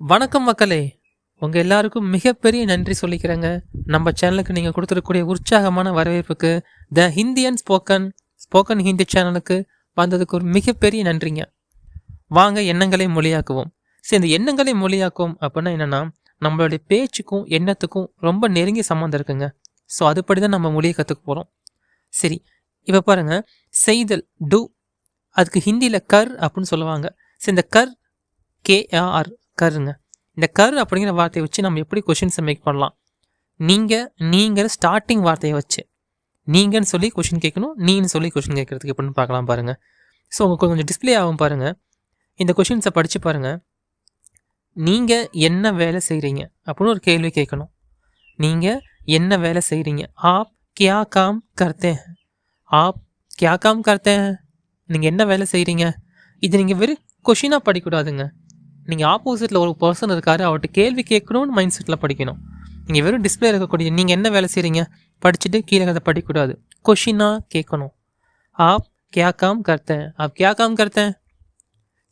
வணக்கம் மக்களே. உங்கள் எல்லாருக்கும் மிகப்பெரிய நன்றி சொல்லிக்கிறேங்க. நம்ம சேனலுக்கு நீங்கள் கொடுத்துருக்கக்கூடிய உற்சாகமான வரவேற்புக்கு the Indian spoken spoken Hindi சேனலுக்கு வந்ததுக்கு ஒரு மிகப்பெரிய நன்றிங்க. வாங்க எண்ணங்களை மொழியாக்குவோம். சரி இந்த எண்ணங்களை மொழியாக்குவோம் அப்படின்னா என்னென்னா நம்மளுடைய பேச்சுக்கும் எண்ணத்துக்கும் ரொம்ப நெருங்கிய சம்மந்தம் இருக்குங்க. ஸோ அதுபடி தான் நம்ம மொழியை கற்றுக்க போகிறோம் சரி இப்போ பாருங்கள் செய்தல் டு அதுக்கு ஹிந்தியில் கர் அப்படின்னு சொல்லுவாங்க. சரி இந்த கர் கேஆர் கருங்க. இந்த கரு அப்படிங்கிற வார்த்தையை வச்சு நம்ம எப்படி கொஷின்ஸை மேக் பண்ணலாம்? நீங்கள் நீங்கள் ஸ்டார்டிங் வார்த்தையை வச்சு. நீங்கன்னு சொல்லி கொஷின் கேட்கணும் நீன்னு சொல்லி கொஷின் கேட்குறதுக்கு எப்படின்னு பார்க்கலாம் பாருங்கள் ஸோ உங்களுக்கு கொஞ்சம் டிஸ்ப்ளே ஆகும் பாருங்கள் இந்த கொஷின்ஸை படித்து பாருங்கள் நீங்கள் என்ன வேலை செய்கிறீங்க அப்படின்னு ஒரு கேள்வி கேட்கணும். நீங்கள் என்ன வேலை செய்கிறீங்க ஆப் கியா காம் கர்த்தே. ஆப் கியா காம் கர்த்தே. நீங்கள் என்ன வேலை செய்கிறீங்க இது நீங்கள் வெறும் கொஷினாக படிக்கக்கூடாதுங்க. நீங்கள் ஆப்போசிட்டில் ஒரு பர்சன் இருக்காரு அவர்கிட்ட கேள்வி கேட்கணும்னு மைண்ட் செட்டில் படிக்கணும். நீங்கள் வெறும் டிஸ்பிளே இருக்கக்கூடிய நீங்கள் என்ன வேலை செய்கிறீங்க படிச்சுட்டு கீழே அதை படிக்கக்கூடாது. கொஷினாக கேட்கணும். ஆப் கே காம் கருத்தேன். ஆப் கே காம் கருத்தேன்.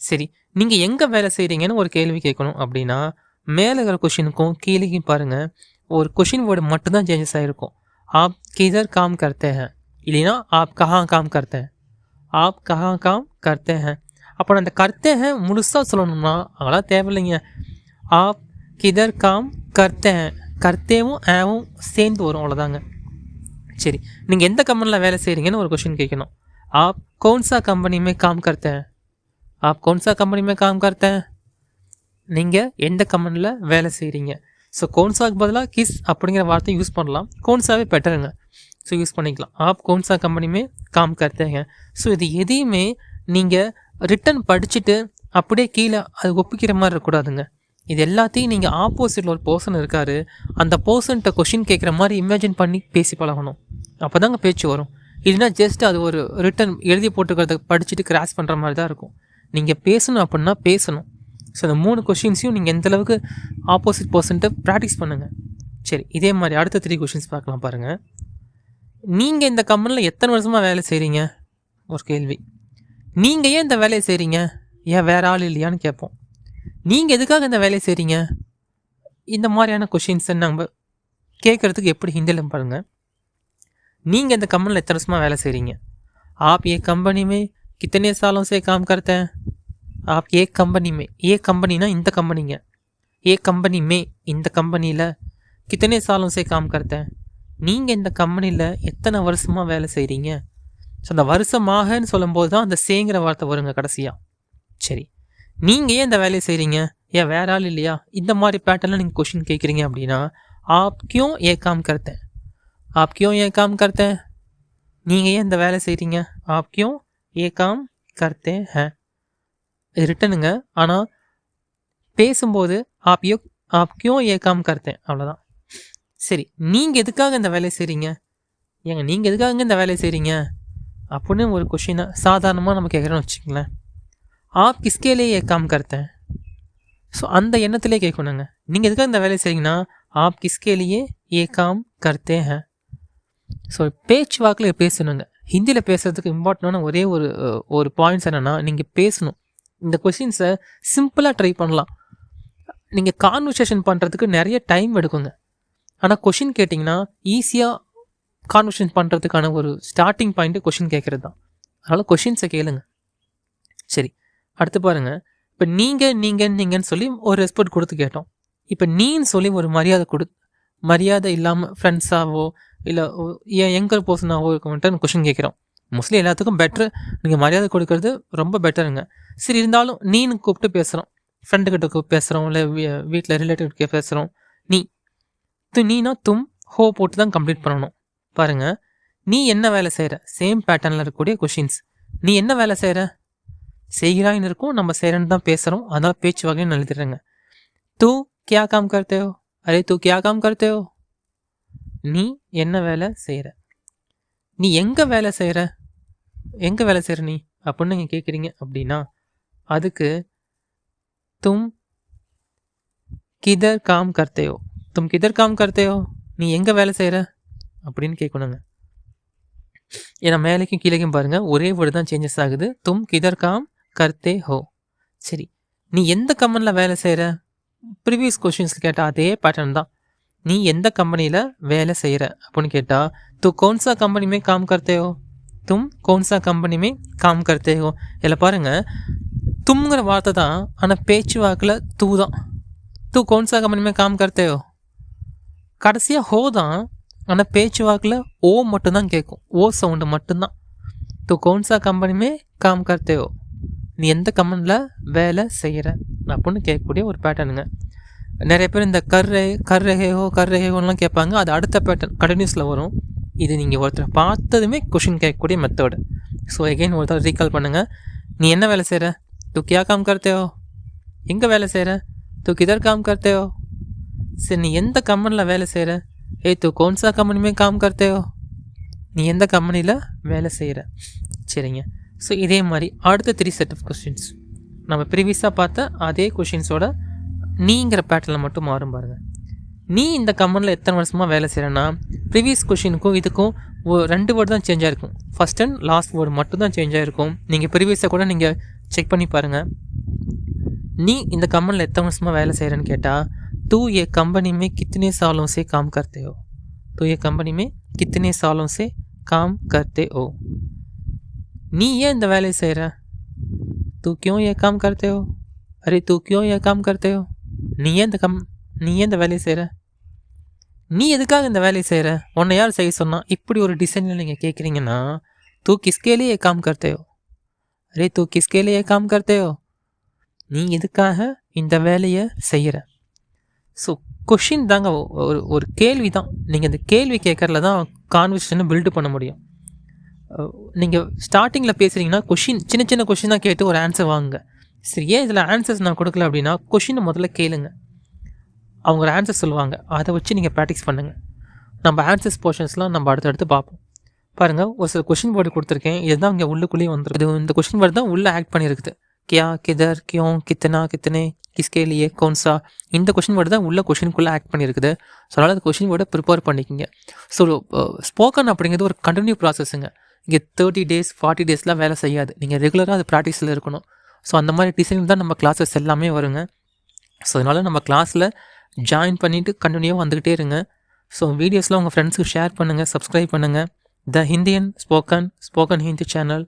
சரி நீங்கள் எங்கே வேலை செய்கிறீங்கன்னு ஒரு கேள்வி கேட்கணும் அப்படின்னா மேலே இருக்கிற கொஷினுக்கும் கீழேக்கும் பாருங்கள் ஒரு கொஷின் வேர்டு மட்டும்தான் சேஞ்சஸ் ஆகிருக்கும் ஆப் கிதர் காம் கர்த்தே ஹேன் இல்லைன்னா ஆப் கஹா காம் கருத்தேன். ஹேன் ஆப் கஹா காம் கருத்தேன். ஹேன் அப்போ அந்த கர்த்தே முழுசாக சொல்லணும்னா அதெல்லாம் தேவையில்லைங்க. ஆ கிதர் காம் கர்த்தே கர்த்தேவும் ஆவும் சேர்ந்து வரும் அவ்வளோதாங்க சரி நீங்கள் எந்த கம்பெனியில் வேலை செய்கிறீங்கன்னு ஒரு கொஷின் கேட்கணும். ஆப் கவுன்சா கம்பெனியுமே காம் கர்த்தே. ஆப் கவுன்சா கம்பெனியுமே காம் கர்த்தே. நீங்கள் எந்த கம்பெனியில் வேலை செய்கிறீங்க ஸோ கோன்சாக்கு பதிலாக கிஸ் அப்படிங்கிற வார்த்தை யூஸ் பண்ணலாம். கோன்சாவே பெட்டருங்க. ஸோ யூஸ் பண்ணிக்கலாம். ஆப் கோன்சா கம்பெனியுமே காம் கர்த்தேங்க. ஸோ இது எதையுமே நீங்கள் ரிட்டன் படிச்சுட்டு அப்படியே கீழே அது ஒப்பிக்கிற மாதிரி இருக்கக்கூடாதுங்க. இது எல்லாத்தையும் நீங்கள் ஆப்போசிட்டில் ஒரு பர்சன் இருக்கார் அந்த பர்சன்கிட்ட கொஷின் கேட்குற மாதிரி இமேஜின் பண்ணி பேசி பழகணும். அப்போ தாங்க பேச்சு வரும். இல்லைன்னா ஜஸ்ட் அது ஒரு ரிட்டன் எழுதி போட்டுக்கிறத படிச்சுட்டு கிராஸ் பண்ணுற மாதிரி தான் இருக்கும். நீங்கள் பேசணும் அப்படின்னா பேசணும். ஸோ அந்த மூணு கொஷின்ஸையும் நீங்கள் எந்தளவுக்கு ஆப்போசிட் பர்சன்ட்டை ப்ராக்டிஸ் பண்ணுங்கள் சரி இதே மாதிரி அடுத்த த்ரீ கொஷின்ஸ் பார்க்கலாம் பாருங்கள் நீங்கள் இந்த கம்பெனியில் எத்தனை வருஷமாக வேலை செய்கிறீங்க ஒரு கேள்வி. நீங்கள் ஏன் இந்த வேலையை செய்கிறீங்க ஏன் வேறு ஆள் இல்லையான்னு கேட்போம். நீங்கள் எதுக்காக இந்த வேலையை செய்கிறீங்க இந்த மாதிரியான கொஷின்ஸை நம்ம கேட்குறதுக்கு எப்படி ஹிந்தியில் பாருங்கள் நீங்கள் இந்த கம்பெனியில் எத்தனை வருஷமாக வேலை செய்கிறீங்க ஆப் ஏ कंपनी में कितने सालों से काम करते हैं आप ஏ कंपनी இந்த கம்பெனிங்க ஏ கம்பெனி மே இந்த கம்பெனியில் கித்தனை சாலும் சே காம் கர்த்தேன். நீங்கள் இந்த கம்பெனியில் எத்தனை வருஷமாக வேலை செய்கிறீங்க ஸோ அந்த வருஷமாகன்னு சொல்லும்போது தான் அந்த சேங்கிற வார்த்தை வருங்க கடைசியாக சரி. நீங்கள் ஏன் இந்த வேலையை செய்கிறீங்க ஏன் வேற ஆள் இல்லையா? இந்த மாதிரி பேட்டர்னில் நீங்கள் கொஷின் கேட்குறீங்க அப்படின்னா ஆப் கியூ ஏ காம் கருத்தை ஆப் ஏ காம் கருத்தை நீங்கள் ஏன் இந்த வேலை செய்கிறீங்க ஆப் கியூ ஏ காம் கருத்தே ஹே. இது ரிட்டனுங்க ஆனால் பேசும்போது ஆப் யோ ஆப் கியூ ஏ காம் கருத்தே அவ்வளோதான் சரி. நீங்கள் எதுக்காக இந்த வேலையை செய்கிறீங்க ஏங்க நீங்கள் எதுக்காக இந்த வேலையை செய்கிறீங்க அப்படின்னு ஒரு கொஷினை சாதாரணமாக நம்ம கேட்குறோன்னு வச்சுக்கங்களேன் ஆப் கிஸ்கே லியே ஏ காம் करते हैं ஸோ அந்த எண்ணத்திலே கேட்கணுங்க நீங்கள் எதுக்காக இந்த வேலையை செய்கிறீங்கன்னா ஆப் கிஸ்கே லியே ஏ காம் करते हैं ஸோ பேச்சு வாக்கில் பேசணுங்க ஹிந்தியில் பேசுகிறதுக்கு இம்பார்ட்டண்டான ஒரே ஒரு அஹ், ஒரு பாயிண்ட்ஸ் என்னென்னா நீங்கள் பேசணும் இந்த கொஷின்ஸை சிம்பிளாக ட்ரை பண்ணலாம் நீங்கள் கான்வர்சேஷன் பண்ணுறதுக்கு நிறைய டைம் எடுக்குங்க ஆனால் கொஷின் கேட்டிங்கன்னா ஈஸியாக கான்வர்ஷன் பண்ணுறதுக்கான ஒரு ஸ்டார்டிங் பாயிண்ட்டு கொஷின் கேட்குறது தான் அதனால் கொஷின்ஸை கேளுங்க. சரி அடுத்து பாருங்கள் இப்போ நீங்கள் நீங்கள் நீங்கன்னு சொல்லி ஒரு ரெஸ்பெக்ட் கொடுத்து கேட்டோம். இப்போ நீன்னு சொல்லி ஒரு மரியாதை கொடு மரியாதை இல்லாமல் ஃப்ரெண்ட்ஸாவோ இல்லை ஏன் எங்கர் பர்சனாகவோ இருக்கவன்ட்டு கொஷின் கேட்குறோம் மோஸ்ட்லி எல்லாத்துக்கும் பெட்ரு நீங்கள் மரியாதை கொடுக்கறது ரொம்ப பெட்டருங்க சரி இருந்தாலும் நீன்னு கூப்பிட்டு பேசுகிறோம் ஃப்ரெண்டுக்கிட்ட பேசுகிறோம் இல்லை வீட்டில் ரிலேட்டிவ் பேசுகிறோம் நீ து நீனா தும் ஹோ போட்டு தான் கம்ப்ளீட் பண்ணணும். பாருங்கள் நீ என்ன வேலை செய்கிற சேம் பேட்டர்னில் இருக்கக்கூடிய கொஷின்ஸ் நீ என்ன வேலை செய்கிற செய்கிறாயின்னு இருக்கும் நம்ம செய்கிறேன்னு தான் பேசுகிறோம் அதனால் பேச்சு வகைன்னு எழுதிடுறேங்க. தூ கியா காம் கர்த்தே ஹோ? அரே தூ கியா காம் கர்த்தே ஹோ? நீ என்ன வேலை செய்கிற நீ எங்கே வேலை செய்கிற எங்கே வேலை செய்கிற நீ? அப்படின்னு நீங்கள் கேட்குறீங்க அப்படின்னா அதுக்கு தும் கிதர் காம் கர்த்தேயோ தும் கிதர் காம் கர்த்தேயோ நீ எங்கே வேலை செய்கிற அப்படின்னு கேட்கணுங்க. ஏன்னா மேலேக்கும் கீழேக்கும் பாருங்கள் ஒரே வேர்டு தான் சேஞ்சஸ் ஆகுது. தும் கிதர் காம் கர்த்தே ஹோ. சரி நீ எந்த கம்பெனியில் வேலை செய்கிற ப்ரீவியஸ் கொஷின்ஸ் கேட்டால் அதே பேட்டர்ன் தான். நீ எந்த கம்பெனியில் வேலை செய்கிற அப்படின்னு கேட்டால் தூ கவுன்சா கம்பெனிமே காம் கர்த்தே ஹோ. தும் கோன்சா கம்பெனிமே காம் கர்த்தே ஹோ. இல்லை பாருங்கள் தும்ங்கிற வார்த்தை தான் ஆனால் பேச்சுவாக்கில் தூ தான். தூ கவுன்சா கம்பெனிமே காம் கர்த்தே ஹோ. கடைசியாக ஹோ தான் ஆனால் பேச்சு வாக்கில் ஓ மட்டும்தான் கேட்கும் ஓ சவுண்டு மட்டும்தான். தோ கவுன்சா கம்பெனியுமே காம் கர்த்தேவோ நீ எந்த கம்பெனியில் வேலை செய்கிற அப்படின்னு கேட்கக்கூடிய ஒரு பேட்டர்னுங்க நிறைய பேர் இந்த கர்ரே கர்ரேஹேஹோ கர்ரேஹேஹோலாம் கேட்பாங்க. அது அடுத்த பேட்டர்ன் கண்டினியூஸில் வரும். இது நீங்கள் ஒருத்தர் பார்த்ததுமே கொஷின் கேட்கக்கூடிய மெத்தடு ஸோ எகெயின் ஒருத்தர் ரீகால் பண்ணுங்கள் நீ என்ன வேலை செய்கிற தூக்கியா கியா காம் கர்த்தேவோ எங்கே வேலை செய்கிற தூ கிதர் காம் கர்த்தேவோ சரி நீ எந்த கம்பெனியில் வேலை செய்கிற ஏய் தூ கौन-सा கம்பெனிமே காம் கர்த்தேயோ நீ எந்த கம்பெனியில் வேலை செய்கிற சரிங்க. ஸோ இதே மாதிரி அடுத்த த்ரீ செட் ஆஃப் கொஷின்ஸ் நம்ம ப்ரீவியஸாக பார்த்த அதே கொஷின்ஸோட நீங்கிற பேட்டர்னில் மட்டும் மாறும் பாருங்கள் நீ இந்த கம்பெனியில் எத்தனை வருஷமாக வேலை செய்கிறேன்னா ப்ரீவியஸ் கொஷினுக்கும் இதுக்கும் ரெண்டு வேர்டு தான் சேஞ்ச் ஆகிருக்கும் ஃபஸ்ட் அண்ட் லாஸ்ட் வேர்டு மட்டும் தான் சேஞ்ச் ஆகிருக்கும் நீங்கள் ப்ரீவியஸாக கூட நீங்கள் செக் பண்ணி பாருங்கள் நீ இந்த கம்பெனியில் எத்தனை வருஷமாக வேலை செய்கிறேன்னு கேட்டால் तू ये कंपनी में कितने सालों से काम करते हो तो ये कंपनी में कितने सालों से काम करते हो நீ ஏன் இந்த வேலையை செய்கிற तू क्यों ये काम करते हो अरे तू क्यों ये काम करते हो நீ ஏன் இந்த கம் நீ ஏன் இந்த வேலையை செய்கிற நீ எதுக்காக இந்த வேலையை செய்கிற உன்னை யார் செய்ய சொன்னா இப்படி ஒரு டிசைனில் நீங்கள் கேட்குறீங்கன்னா तू किसके लिए ये काम करते हो अरे तू किसके लिए ये काम करते हो நீ எதுக்காக இந்த வேலையை செய்கிற ஸோ கொஷின் தாங்க ஒ- ஒரு ஒரு கேள்வி தான். நீங்கள் இந்த கேள்வி கேட்குறதுல தான் கான்வர்சேஷனை பில்டு பண்ண முடியும். நீங்கள் ஸ்டார்டிங்கில் பேசுகிறீங்கன்னா கொஷின் சின்ன சின்ன கொஷின் தான் கேட்டு ஒரு ஆன்சர் வாங்குங்க. சரி ஏன் இதில் ஆன்சர்ஸ் நான் கொடுக்கல அப்படின்னா கொஷினை முதல்ல கேளுங்க. அவங்க ஒரு ஆன்சர் சொல்லுவாங்க. அதை வச்சு நீங்கள் ப்ராக்டிஸ் பண்ணுங்கள் நம்ம ஆன்சர்ஸ் போர்ஷன்ஸ்லாம் நம்ம அடுத்தடுத்து பார்ப்போம். பாருங்கள் ஒரு சில கொஷின் போர்டு கொடுத்துருக்கேன். இதுதான் இங்கே உள்ளுக்குள்ளேயே வந்துருக்கு. இது இந்த கொஷின் போர்டு தான் உள்ளே ஆக்ட் பண்ணியிருக்குது. கியா கிதர் கியோं கித்தனா கித்தனே. கிஸ்கே லியே கौन-सा இந்த கொஷின் வேர்டு தான் உள்ள கொஷினுக்குள்ளே ஆக்ட் பண்ணியிருக்குது. ஸோ அதனால் அந்த கொஷின் வேர்டை ப்ரிப்பேர் பண்ணிக்கிங்க. ஸோ ஸ்போக்கன் அப்படிங்கிறது ஒரு கண்டினியூ ப்ராசஸ்ஸுங்க இங்கே தேர்ட்டி டேஸ் ஃபார்ட்டி டேஸ்லாம் வேலை செய்யாது. நீங்கள் ரெகுலராக அது ப்ராக்டிஸில் இருக்கணும். ஸோ அந்த மாதிரி டிசைன் தான் நம்ம கிளாஸஸ் எல்லாமே வருங்க. ஸோ அதனால் நம்ம கிளாஸில் ஜாயின் பண்ணிவிட்டு கண்டினியூவாக வந்துக்கிட்டே இருங்க. ஸோ வீடியோஸ்லாம் உங்கள் ஃப்ரெண்ட்ஸுக்கு ஷேர் பண்ணுங்கள் சப்ஸ்கிரைப் பண்ணுங்கள் the Indian spoken spoken Hindi channel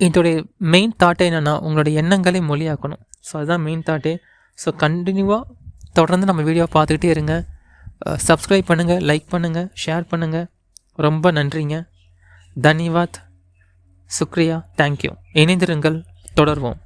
இதோடைய மெயின் தாட்டே என்னென்னா உங்களுடைய எண்ணங்களை மொழியாக்கணும். ஸோ அதுதான் மெயின் தாட்டே ஸோ கண்டினியூவாக தொடர்ந்து நம்ம வீடியோ பார்த்துக்கிட்டே இருங்க. Uh, சப்ஸ்கிரைப் பண்ணுங்கள் லைக் பண்ணுங்கள் ஷேர் பண்ணுங்கள் ரொம்ப நன்றிங்க. தன்யவாத் சுக்ரியா தேங்க்யூ இணைந்திருங்கள் தொடர்வோம்.